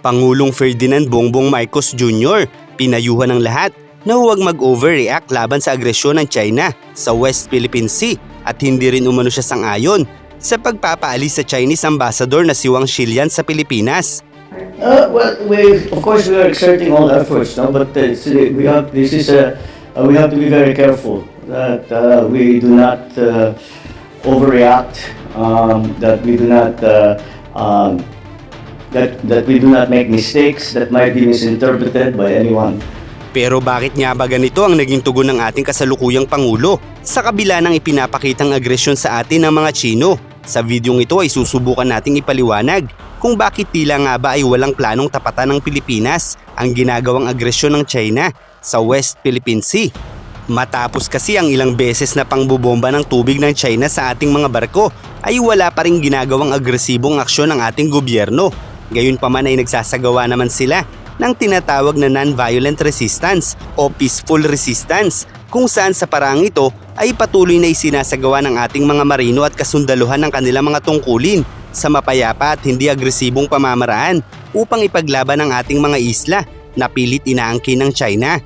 Pangulong Ferdinand Bongbong Marcos Jr. pinayuhan ng lahat na huwag mag-overreact laban sa agresyon ng China sa West Philippine Sea at hindi rin umano siya sang-ayon sa pagpapaalis sa Chinese ambassador na si Wang Shilian sa Pilipinas. Uh, well, we of course we are exerting all efforts, no? But uh, we have this is a uh, we have to be very careful that uh, we do not uh, overreact, um, that we do not uh, um, that that we do not make mistakes that might be misinterpreted by anyone. Pero bakit nga ba ganito ang naging tugon ng ating kasalukuyang Pangulo sa kabila ng ipinapakitang agresyon sa atin ng mga Chino? Sa videong ito ay susubukan nating ipaliwanag kung bakit tila nga ba ay walang planong tapatan ng Pilipinas ang ginagawang agresyon ng China sa West Philippine Sea. Matapos kasi ang ilang beses na pangbubomba ng tubig ng China sa ating mga barko ay wala pa rin ginagawang agresibong aksyon ng ating gobyerno. Gayon pa man ay nagsasagawa naman sila ng tinatawag na non-violent resistance o peaceful resistance kung saan sa paraang ito ay patuloy na isinasagawa ng ating mga marino at kasundaluhan ng kanilang mga tungkulin sa mapayapa at hindi agresibong pamamaraan upang ipaglaban ang ating mga isla na pilit inaangkin ng China.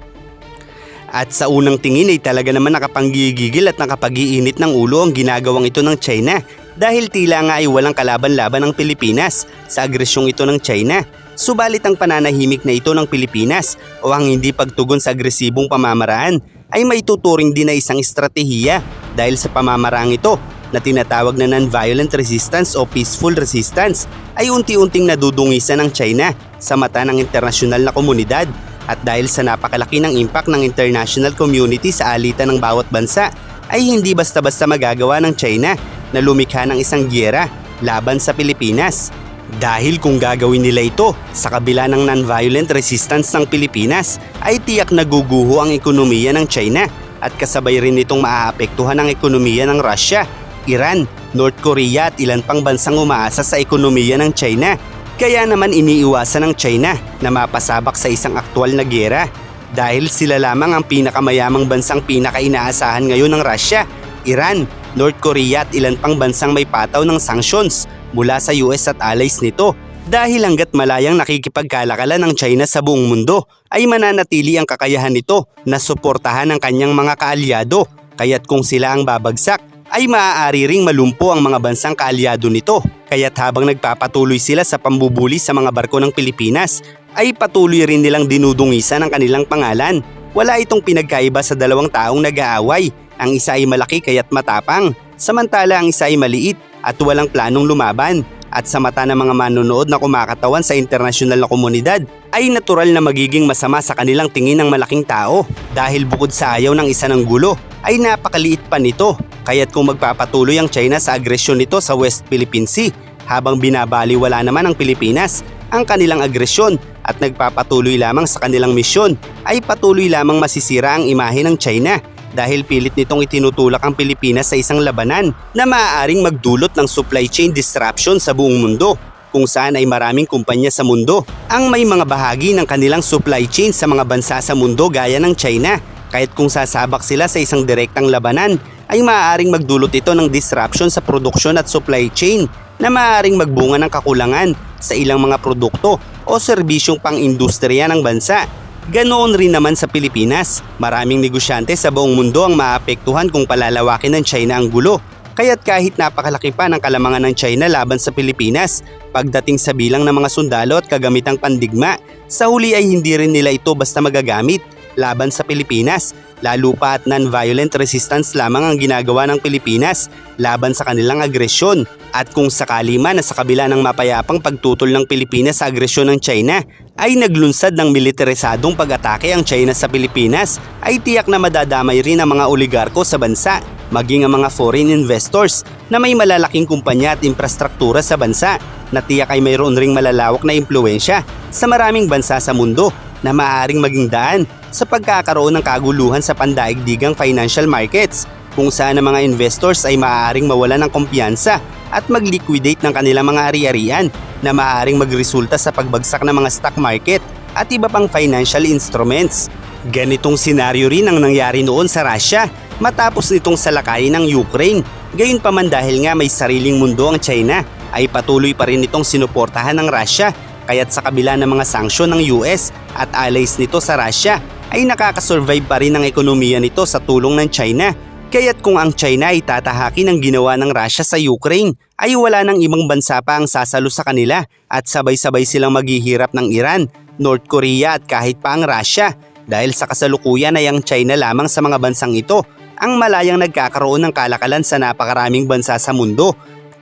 At sa unang tingin ay talaga naman nakapanggigigil at nakapag-iinit ng ulo ang ginagawang ito ng China dahil tila nga ay walang kalaban-laban ng Pilipinas sa agresyong ito ng China. Subalit ang pananahimik na ito ng Pilipinas o ang hindi pagtugon sa agresibong pamamaraan ay may tuturing din na isang estratehiya dahil sa pamamaraang ito na tinatawag na non-violent resistance o peaceful resistance ay unti-unting nadudungisan ng China sa mata ng internasyonal na komunidad at dahil sa napakalaki ng impact ng international community sa alitan ng bawat bansa ay hindi basta-basta magagawa ng China na lumikha ng isang gyera laban sa Pilipinas. Dahil kung gagawin nila ito sa kabila ng non-violent resistance ng Pilipinas ay tiyak naguguho ang ekonomiya ng China at kasabay rin itong maaapektuhan ang ekonomiya ng Russia, Iran, North Korea at ilan pang bansang umaasa sa ekonomiya ng China. Kaya naman iniiwasan ng China na mapasabak sa isang aktwal na gera dahil sila lamang ang pinakamayamang bansang pinakainaasahan ngayon ng Russia, Iran, North Korea at ilan pang bansang may pataw ng sanctions mula sa US at allies nito dahil hanggat malayang nakikipagkalakalan ng China sa buong mundo ay mananatili ang kakayahan nito na suportahan ang kanyang mga kaalyado kaya't kung sila ang babagsak ay maaari ring malumpo ang mga bansang kaalyado nito. Kaya't habang nagpapatuloy sila sa pambubuli sa mga barko ng Pilipinas, ay patuloy rin nilang dinudungisan ang kanilang pangalan. Wala itong pinagkaiba sa dalawang taong nag-aaway. Ang isa ay malaki kaya't matapang, samantala ang isa ay maliit at walang planong lumaban. At sa mata ng mga manonood na kumakatawan sa internasyonal na komunidad, ay natural na magiging masama sa kanilang tingin ng malaking tao dahil bukod sa ayaw ng isa ng gulo, ay napakaliit pa nito. Kaya't kung magpapatuloy ang China sa agresyon nito sa West Philippine Sea, habang binabaliwala naman ng Pilipinas ang kanilang agresyon at nagpapatuloy lamang sa kanilang misyon, ay patuloy lamang masisira ang imahe ng China dahil pilit nitong itinutulak ang Pilipinas sa isang labanan na maaaring magdulot ng supply chain disruption sa buong mundo kung saan ay maraming kumpanya sa mundo ang may mga bahagi ng kanilang supply chain sa mga bansa sa mundo gaya ng China. Kahit kung sasabak sila sa isang direktang labanan, ay maaaring magdulot ito ng disruption sa produksyon at supply chain na maaaring magbunga ng kakulangan sa ilang mga produkto o serbisyong pang-industriya ng bansa. Ganoon rin naman sa Pilipinas. Maraming negosyante sa buong mundo ang maapektuhan kung palalawakin ng China ang gulo. Kaya't kahit napakalaki pa ng kalamangan ng China laban sa Pilipinas, pagdating sa bilang ng mga sundalo at kagamitang pandigma, sa huli ay hindi rin nila ito basta magagamit laban sa Pilipinas. Lalo pa at non-violent resistance lamang ang ginagawa ng Pilipinas laban sa kanilang agresyon. At kung sakali man na sa kabila ng mapayapang pagtutol ng Pilipinas sa agresyon ng China, ay naglunsad ng militarisadong pag-atake ang China sa Pilipinas, ay tiyak na madadamay rin ang mga oligarko sa bansa, maging ang mga foreign investors na may malalaking kumpanya at infrastruktura sa bansa na tiyak ay mayroon ring malalawak na impluensya sa maraming bansa sa mundo na maaaring maging daan sa pagkakaroon ng kaguluhan sa pandaigdigang financial markets kung saan ang mga investors ay maaaring mawalan ng kumpiyansa at mag-liquidate ng kanilang mga ari-arian na maaaring magresulta sa pagbagsak ng mga stock market at iba pang financial instruments. Ganitong senaryo rin ang nangyari noon sa Russia matapos nitong salakayin ng Ukraine. Gayunpaman dahil nga may sariling mundo ang China ay patuloy pa rin itong sinuportahan ng Russia Kaya't sa kabila ng mga sanksyon ng US at allies nito sa Russia ay nakakasurvive pa rin ang ekonomiya nito sa tulong ng China. Kaya't kung ang China ay tatahakin ang ginawa ng Russia sa Ukraine ay wala nang ibang bansa pa ang sasalo sa kanila at sabay-sabay silang maghihirap ng Iran, North Korea at kahit pa ang Russia dahil sa kasalukuyan ay ang China lamang sa mga bansang ito ang malayang nagkakaroon ng kalakalan sa napakaraming bansa sa mundo.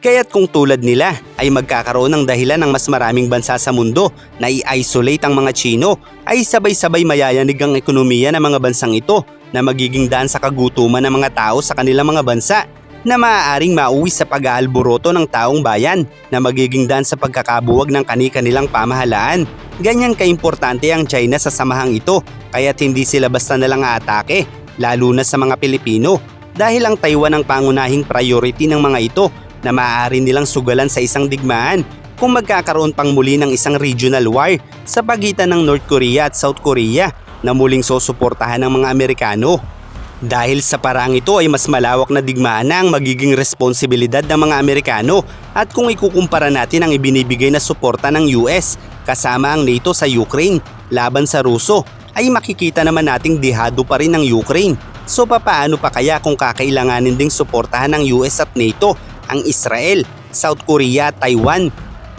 Kaya't kung tulad nila ay magkakaroon ng dahilan ng mas maraming bansa sa mundo na i-isolate ang mga Chino ay sabay-sabay mayayanig ang ekonomiya ng mga bansang ito na magiging daan sa kagutuman ng mga tao sa kanilang mga bansa na maaaring mauwi sa pag-aalboroto ng taong bayan na magiging daan sa pagkakabuwag ng kani-kanilang pamahalaan. Ganyan kaimportante ang China sa samahang ito kaya't hindi sila basta nalang aatake lalo na sa mga Pilipino dahil ang Taiwan ang pangunahing priority ng mga ito na maaari nilang sugalan sa isang digmaan kung magkakaroon pang muli ng isang regional war sa pagitan ng North Korea at South Korea na muling susuportahan ng mga Amerikano. Dahil sa parang ito ay mas malawak na digmaan na ang magiging responsibilidad ng mga Amerikano at kung ikukumpara natin ang ibinibigay na suporta ng US kasama ang NATO sa Ukraine laban sa Ruso ay makikita naman nating dihado pa rin ng Ukraine. So papaano pa kaya kung kakailanganin ding suportahan ng US at NATO ang Israel, South Korea Taiwan?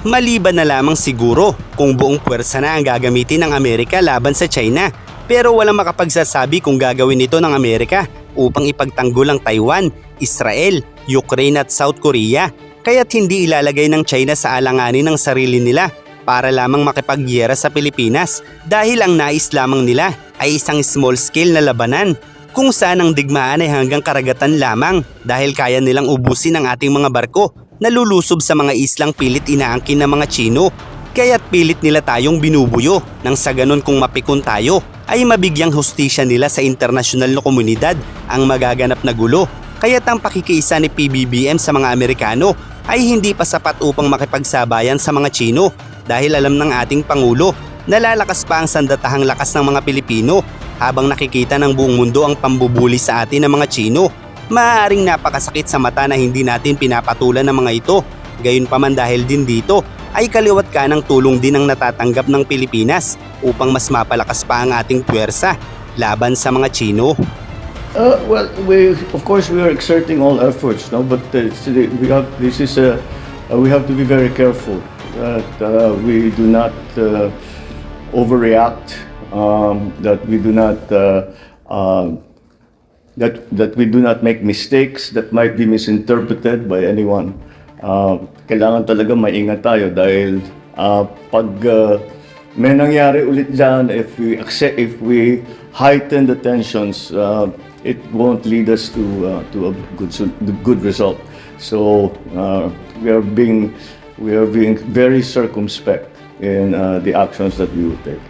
Maliban na lamang siguro kung buong puwersa na ang gagamitin ng Amerika laban sa China. Pero walang makapagsasabi kung gagawin ito ng Amerika upang ipagtanggol ang Taiwan, Israel, Ukraine at South Korea. Kaya't hindi ilalagay ng China sa alanganin ng sarili nila para lamang makipagyera sa Pilipinas dahil ang nais lamang nila ay isang small scale na labanan kung saan ang digmaan ay hanggang karagatan lamang dahil kaya nilang ubusin ang ating mga barko na lulusob sa mga islang pilit inaangkin ng mga Chino. Kaya't pilit nila tayong binubuyo nang sa ganon kung mapikon tayo ay mabigyang hustisya nila sa internasyonal na komunidad ang magaganap na gulo. Kaya't ang pakikiisa ni PBBM sa mga Amerikano ay hindi pa sapat upang makipagsabayan sa mga Chino dahil alam ng ating Pangulo na lalakas pa ang sandatahang lakas ng mga Pilipino habang nakikita ng buong mundo ang pambubuli sa atin ng mga Chino. Maaaring napakasakit sa mata na hindi natin pinapatulan ng mga ito. Gayunpaman dahil din dito ay kaliwat ka ng tulong din ang natatanggap ng Pilipinas upang mas mapalakas pa ang ating puwersa laban sa mga Chino. Uh, well, we of course we are exerting all efforts, no. But uh, we have this is a uh, we have to be very careful that uh, we do not uh, overreact, um, that we do not uh, um that that we do not make mistakes that might be misinterpreted by anyone. Uh, kailangan talaga maingat tayo dahil uh, pag uh, may nangyari ulit dyan, if we accept, if we heighten the tensions, uh, it won't lead us to uh, to a good sol- good result. So uh, we are being we are being very circumspect in uh, the actions that we will take.